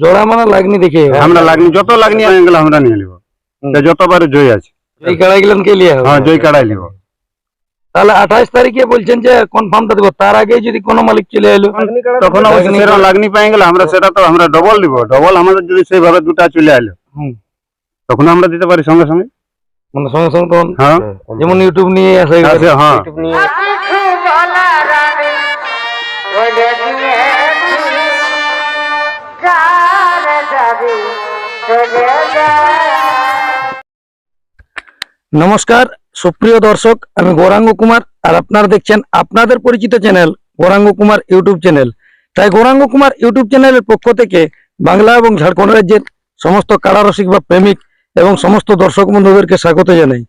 জোড়া মানে লাগনি দেখে আমরা লাগনি যত লাগনি এগুলো আমরা নিয়ে নিব। যতবার জয় আছে। এই কাড়া গেলেন কে লিয়ে হ্যাঁ জয় কাড়াই নিব। তাহলে আঠাশ তারিখে বলছেন যে কনফার্মটা দেবো। তার আগে যদি কোনো মালিক চলে এলো তখন সেরকম লাগনি পাই গেলে আমরা সেটা তো আমরা ডবল দিব। ডবল আমাদের যদি সেইভাবে দুটা চলে এলো হুম। তখন আমরা দিতে পারি সঙ্গে সঙ্গে। মানে সঙ্গে সঙ্গে তখন হ্যাঁ। যেমন ইউটিউব নিয়ে আসে হ্যাঁ। নমস্কার, সুপ্রিয় দর্শক, আমি গৌরাঙ্গ কুমার আর আপনারা দেখছেন আপনাদের পরিচিত channel Gouranga Kumar YouTube channel. তাই গৌরাঙ্গ কুমার ইউটিউব চ্যানেলের পক্ষ থেকে বাংলা এবং ঝাড়খণ্ড রাজ্যের সমস্ত কারারসিক বা প্রেমিক এবং সমস্ত দর্শক বন্ধুদেরকে স্বাগত জানাই।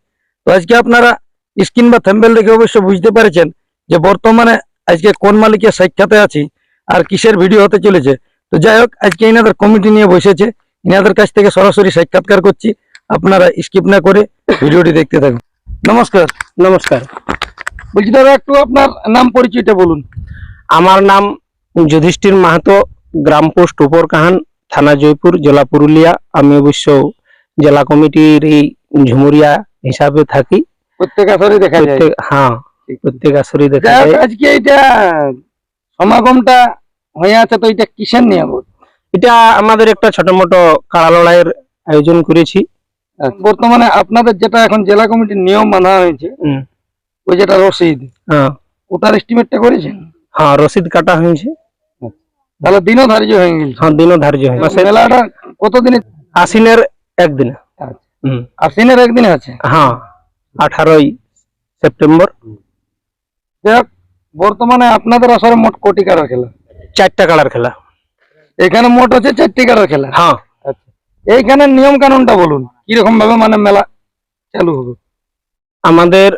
তো আজকে আপনারা স্ক্রিন বা থ্যাম্বেল দেখে অবশ্য বুঝতে পেরেছেন যে বর্তমানে আজকে কোন মালিকের সাক্ষাতে আছি আর কিসের ভিডিও হতে চলেছে। তো যাই হোক, আজকে এনাদের কমিটি নিয়ে বসেছে ইনাদের কাছ থেকে সরাসরি সাক্ষাৎকার করছি। আপনারা স্কিপ না করে ভিডিওটি দেখতে থাকুন। নমস্কার। নমস্কার। বলছি দাদা একটু আপনার নাম পরিচয়টা বলুন। আমার নাম যুধিষ্ঠির মাহাতো গ্রাম পোস্ট উপরকাহান থানা জয়পুর জেলা পুরুলিয়া। আমি অবশ্য জেলা কমিটির এই ঝুমুরিয়া হিসাবে থাকি। প্রত্যেক আসরে দেখা যায়। হ্যাঁ প্রত্যেক আসরে দেখা যায়। আজকে এটা সমাগমটা হয়ে আছে তো এটা কিসের নিয়ম? এটা আমাদের একটা ছোট মোটো কাড়া লড়াইয়ের আয়োজন করেছি। বর্তমানে আপনাদের যেটা এখন জেলা কমিটির নিয়ম মানা হয়েছে ওই যেটা রসিদ হ্যাঁ। ওটার এস্টিমেটটা করেছেন? হ্যাঁ রসিদ কাটা হয়েছে। তাহলে দিনও ধার্য হয়ে গেছে। হ্যাঁ দিনও ধার্য হয়েছে মেলাটা কতদিনে? আশ্বিনের একদিন। আচ্ছা। আশ্বিনের একদিন আছে? হ্যাঁ আঠারোই সেপ্টেম্বর। বর্তমানে আপনাদের আসরে মোট কোটি কাড়ার খেলা? চারটা কালার খেলা। এখানে মোট হচ্ছে চারটি কাড়ার খেলা। হ্যাঁ। আচ্ছা। এইখানে নিয়ম কানুনটা বলুন কীরকম ভাবে মানে মেলা চালু হবে? আমাদের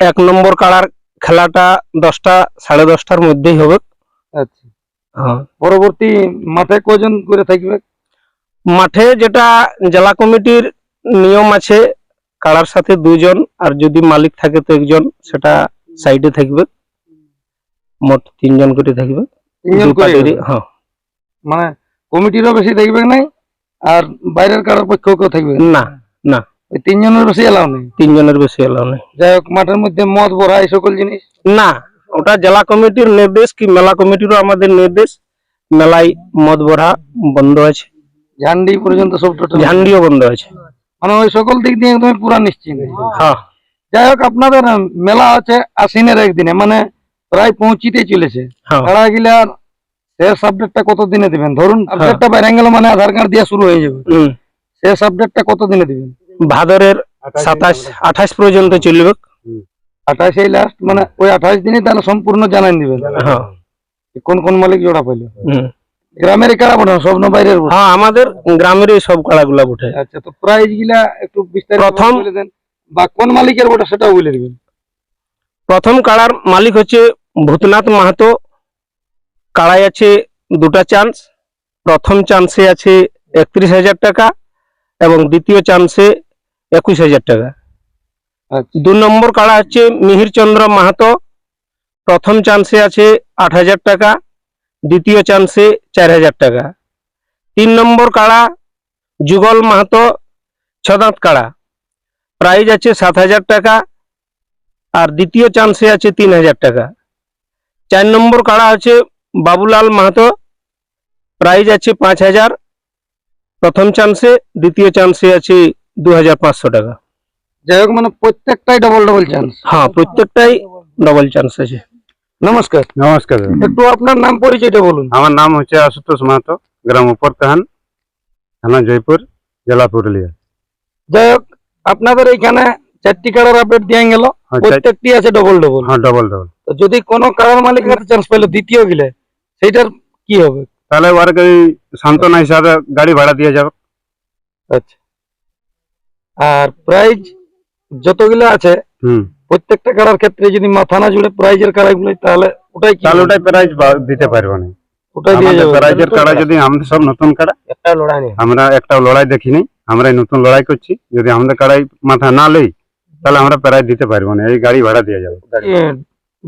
এক নম্বর কাড়ার খেলাটা দশটা সাড়ে দশটার মধ্যেই হবে। আচ্ছা। হ্যাঁ। পরবর্তী মাঠে কজন করে থাকবে? মাঠে যেটা জেলা কমিটির নিয়ম আছে কাড়ার সাথে দুজন আর যদি মালিক থাকে তো একজন সেটা সাইডে থাকবে। মোট তিনজন করে থাকবে। হ্যাঁ। মানে কমিটিরও বেশি থাকবে নাই আর বাইরের কারোর পক্ষেও কেউ থাকবে না। না ওই তিনজনের বেশি এলাও নেই। তিনজনের বেশি এলাও নেই। যাই হোক মাঠের মধ্যে মদ ভরা এই সকল জিনিস? না ওটা জেলা কমিটির নির্দেশ কি মেলা কমিটিরও আমাদের নির্দেশ? মেলায় মদ ভরা বন্ধ আছে। ঝান্ডি পর্যন্ত সব টোটাল ঝান্ডিও বন্ধ আছে। মানে ওই সকল দিক দিয়ে একদম পুরা নিশ্চিন্ত। হ্যাঁ। যাই হোক আপনাদের মেলা আছে আশ্বিনের একদিনে মানে প্রায় পৌঁছিতে চলেছে। হ্যাঁ। গিলার শেষ আপডেটটা কত দিনে দিবেন? ধরুন আপডেটটা বাইরে গেল মানে আধার কার্ড দিয়ে শুরু হয়ে যাবে। হুম। শেষ আপডেটটা কত দিনে দিবেন? ভাদরের সাতাশ আঠাশ পর্যন্ত চলবে। আঠাশে লাস্ট মানে ওই আঠাশ দিনে তাহলে সম্পূর্ণ জানাই দিবেন। হ্যাঁ। কোন কোন মালিক জোড়া পাইলো। গ্রামের কারা বটে স্বপ্ন বাইরের বটে। হ্যাঁ আমাদের গ্রামের সব কাড়াগুলা উঠে আচ্ছা তো প্রাইজ গিলা একটু বিস্তারিত প্রথম- বা কোন মালিকের বটে সেটাও বলে দিবেন। প্রথম কাড়ার মালিক হচ্ছে ভূতনাথ মাহাতো। কাড়াই আছে দুটা চান্স প্রথম চান্সে আছে একত্রিশ হাজার টাকা এবং দ্বিতীয় চান্সে একুশ হাজার টাকা। আচ্ছা। দু নম্বর কাড়া হচ্ছে মিহির চন্দ্র মাহাতো। প্রথম চান্সে আছে আট হাজার টাকা দ্বিতীয় চান্সে চার হাজার টাকা। তিন নম্বর কাড়া যুগল মাহাতো ছদাঁত কাড়া। প্রাইজ আছে সাত হাজার টাকা আর দ্বিতীয় চান্সে আছে তিন হাজার টাকা। চার নম্বর কাড়া আছে বাবুলাল মাহাতো প্রাইজ আছে পাঁচ হাজার। প্রথম চান্সে দ্বিতীয় চান্সে আছে দু হাজার পাঁচশো টাকা। যাই হোক মানে প্রত্যেকটাই ডবল ডবল চান্স হ্যাঁ প্রত্যেকটাই ডবল চান্স আছে। নমস্কার। নমস্কার। একটু আপনার নাম পরিচয়টা বলুন। আমার নাম হচ্ছে আশুতোষ মাহাতো গ্রাম উপর উপরকাহান থানা জয়পুর জেলা পুরুলিয়া। যাই হোক আপনাদের এইখানে চারটি কারার আপডেট দিয়ে গেল। হ্যাঁ, প্রত্যেকটি আছে ডবল ডবল হ্যাঁ ডবল ডবল তো যদি কোনো কারার মালিক চান্স পেল দ্বিতীয় গিলে সেইটার কি হবে? তাহলে ওর ওই সান্ত্বনা হিসাবে গাড়ি ভাড়া দিয়ে যাবে আচ্ছা। আর প্রাইজ যতগুলো আছে হুম। প্রত্যেকটা কারার ক্ষেত্রে যদি মাথা না জুড়ে প্রাইজের কারাগুলো তাহলে ওটাই কি তাহলে ওটাই প্রাইজ দিতে পারব না। ওটাই দিয়ে যাবে। প্রাইজের কাড়া যদি আমাদের সব নতুন কাড়া একটা লড়াই নেই। আমরা একটা লড়াই দেখিনি আমরা নতুন লড়াই করছি। যদি আমাদের কাড়াই মাথা না লই তাহলে আমরা প্রাইজ দিতে পারব না এই গাড়ি ভাড়া দিয়ে যাবে।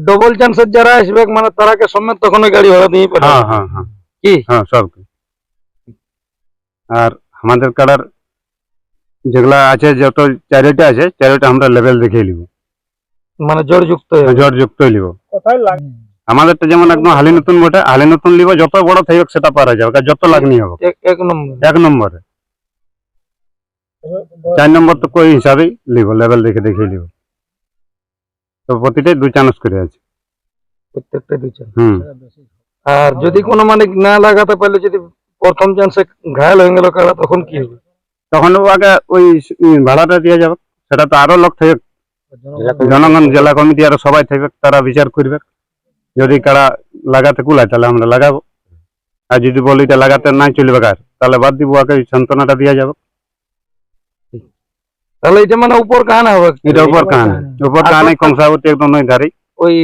ডবল চান্সের যারা আসবে মানে তারাকে সমেত তখন গাড়ি ভাড়া দিয়ে পাঠাবে। হ্যাঁ হ্যাঁ হ্যাঁ। কি? হ্যাঁ সব আর আমাদের কাড়ার যেগুলা আছে যত চারিটা আছে চারিটা আমরা লেভেল দেখে নিব। মানে জড়যুক্ত হয়ে জ্বর যুক্ত নিব। আমাদেরটা যেমন একদম হালি নতুন বটে হালি নতুন নিব যত বড় থাকবে সেটা পারা যাবে যত লাগনি হবে। এক- এক নম্বর। এক নম্বরে। চার নম্বর তো কই হিসাবেই নিব লেভেল দেখে দেখে নিব। তো প্রতিটাই দুই চানস করে আছে। প্রত্যেকটা দুইটা হুম। আর যদি কোনো মালিক না লাগাতে পারলে যদি প্রথম চান্সে ঘায়াল হয়ে গেল কারা তখন কি হবে? তখন আগে ওই ভাড়াটা দিয়ে যাবে। সেটা তো আরও লোক থাকবে। জনগণ জেলা কমিটি আরও সবাই থাকবে তারা বিচার করবে। যদি কারা লাগাতে কুলায় তাহলে আমরা লাগাবো। আর যদি বলি লাগাতে নাই চলবে কার তাহলে বাদ দিব ওকে সান্ত্বনাটা দিয়ে যাবে। তাহলে এটা মানে উপর কাহানা হবে? এটা উপর কাহানি। উপর কাহানি কংসাবতী একদম নই ধারি ওই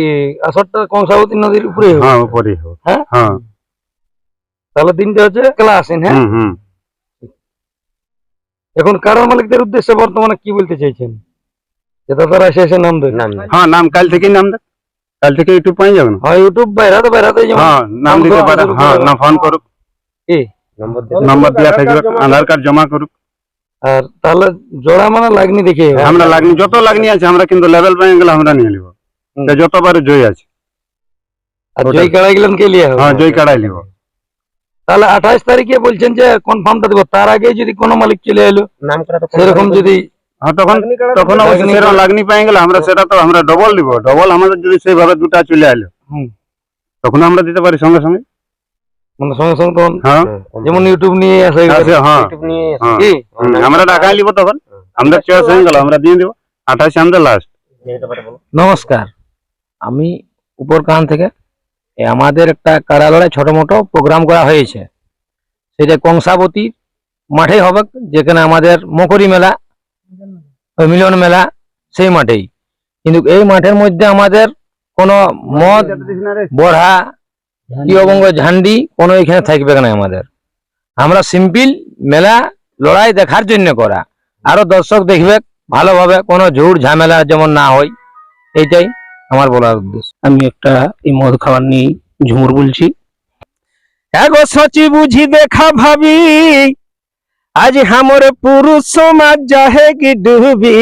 আসরটা কংসাবতী নদীর উপরে হবে? হ্যাঁ উপরেই হবে। হ্যাঁ? হ্যাঁ। তাহলে দিনটা হচ্ছে ক্লাস আসেন হ্যাঁ? হুম হুম। এখন কারণ মালিকদের উদ্দেশ্যে বর্তমানে কি বলতে চাইছেন? যেটা তারা এসে এসে নাম দেয় হ্যাঁ নাম কাল থেকেই নাম দেখ কাল থেকে ইউটিউব পাই যাবে না হ্যাঁ ইউটিউব বাইরাতে বাইরাতে যেমন হ্যাঁ নাম দিতে করো, পারে। হ্যাঁ। না ফোন করুক। কি? নম্বর দেওয়া থাকবে আধার কার্ড জমা করুক। আর তাহলে জোড়া মানে লাগনি দেখে আমরা লাগনি যত লাগনি আছে আমরা কিন্তু লেভেল পাই গেলে আমরা নিয়ে নিব। হুম। তো যতবার জয় আছে। আর জয় কাড়াই গেলেন কে লিয়া হ্যাঁ জয় কাড়াই নিব। তাহলে আঠাশ তারিখে বলছেন যে কনফার্মটা দেবো। তার আগে যদি কোনো মালিক চলে এলো নাম করা সেরকম যদি হ্যাঁ তখন তখন অবশ্য সেরকম লাগনি পাই গেলে আমরা সেটা তো আমরা ডবল দিব ডবল আমাদের যদি সেইভাবে দুটা চলে এলো। হুম। তখন আমরা দিতে পারি সঙ্গে সঙ্গে। মানে সঙ্গে সঙ্গে হ্যাঁ। যেমন ইউটিউব নিয়ে আসে আছে, হ্যাঁ। হ্যাঁ। কি? আমরা টাকাই নিব তখন? আমাদের চয়েস হয়ে গেল আমরা দিয়ে দেবো। আঠাশে আমাদের লাস্ট নমস্কার। আমি উপরকান থেকে এ আমাদের একটা কারালয়ে ছোট মোটো প্রোগ্রাম করা হয়েছে। সেটা কংসাবতী মাঠে হবে যেখানে আমাদের মকরি মেলা মিলন মেলা সেই মাঠেই। কিন্তু এই মাঠের মধ্যে আমাদের কোনো মদ বড়া কি অবঙ্গ ঝান্ডি কোনো এখানে থাকবে না আমাদের? আমরা সিম্পল মেলা লড়াই দেখার জন্য করা। আরও দর্শক দেখবে ভালোভাবে কোনো ঝুট ঝামেলা যেমন না হয় এইটাই আমার বলার উদ্দেশ্য। আমি একটা এই মদ খাবার নিয়ে ঝুমুর বলছি। এগো সচি বুঝি দেখা ভাবি আজ হামর পুরুষ সমাজ যাহে কি ডুবি।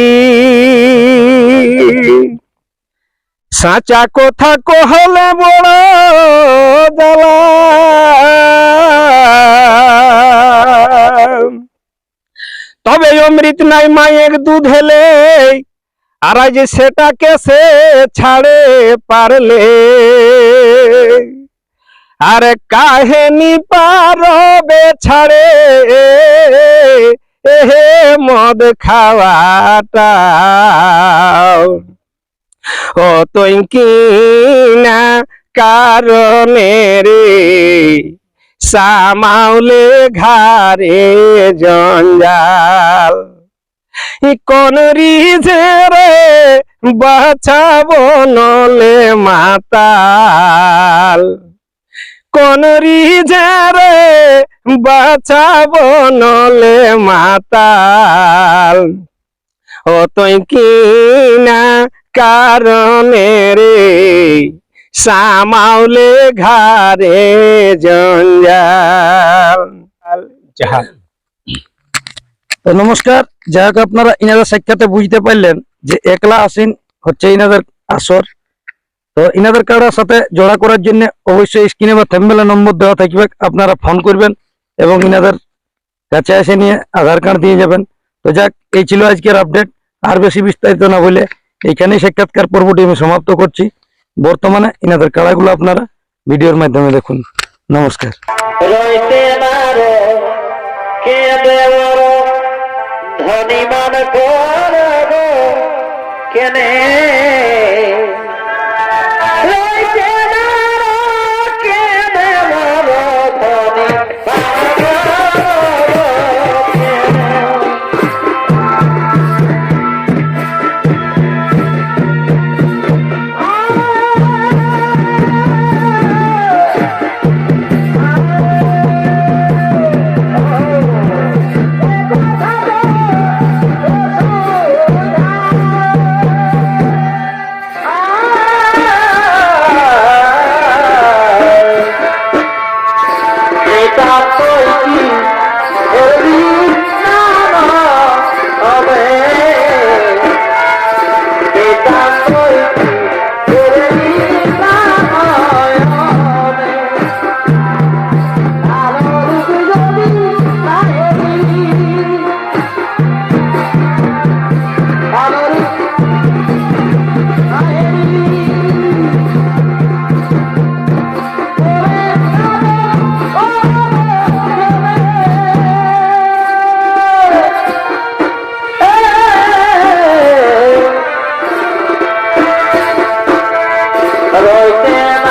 সাচা কথা কহলে বড় জ্বালা তবে অমৃত নাই মায়ের দুধ হেলে, আর আজ সেটাকে সে ছাড়ে পারলে। আর কাহেনি পারবে ছাড়ে, এহে মদ খাওয়াটা। ও রে সামাউলে ঘারে জঞ্জাল। কোন রিজে রে বাঁচাবো নলে মাতাল। কোন রিজে রে বাঁচাবো নলে মাতাল। ও তুই কি না কারণে রে সামাউলে ঘারে জঞ্জাল। তো নমস্কার যাই হোক আপনারা ইনাদের সাক্ষাতে বুঝতে পারলেন যে একলা আসিন হচ্ছে ইনাদের আসর। তো ইনাদের কারোর সাথে জোড়া করার জন্য অবশ্যই স্ক্রিনে বা থেম্বেলে নম্বর দেওয়া থাকবে আপনারা ফোন করবেন এবং ইনাদের কাছে এসে নিয়ে আধার কার্ড দিয়ে যাবেন। তো যাক এই ছিল আজকের আপডেট আর বেশি বিস্তারিত না বলে এইখানেই সাক্ষাৎকার পর্বটি আমি সমাপ্ত করছি। বর্তমানে এনাদের কাড়াগুলো আপনারা ভিডিওর মাধ্যমে দেখুন। নমস্কার। ধনী মান आपको রইতে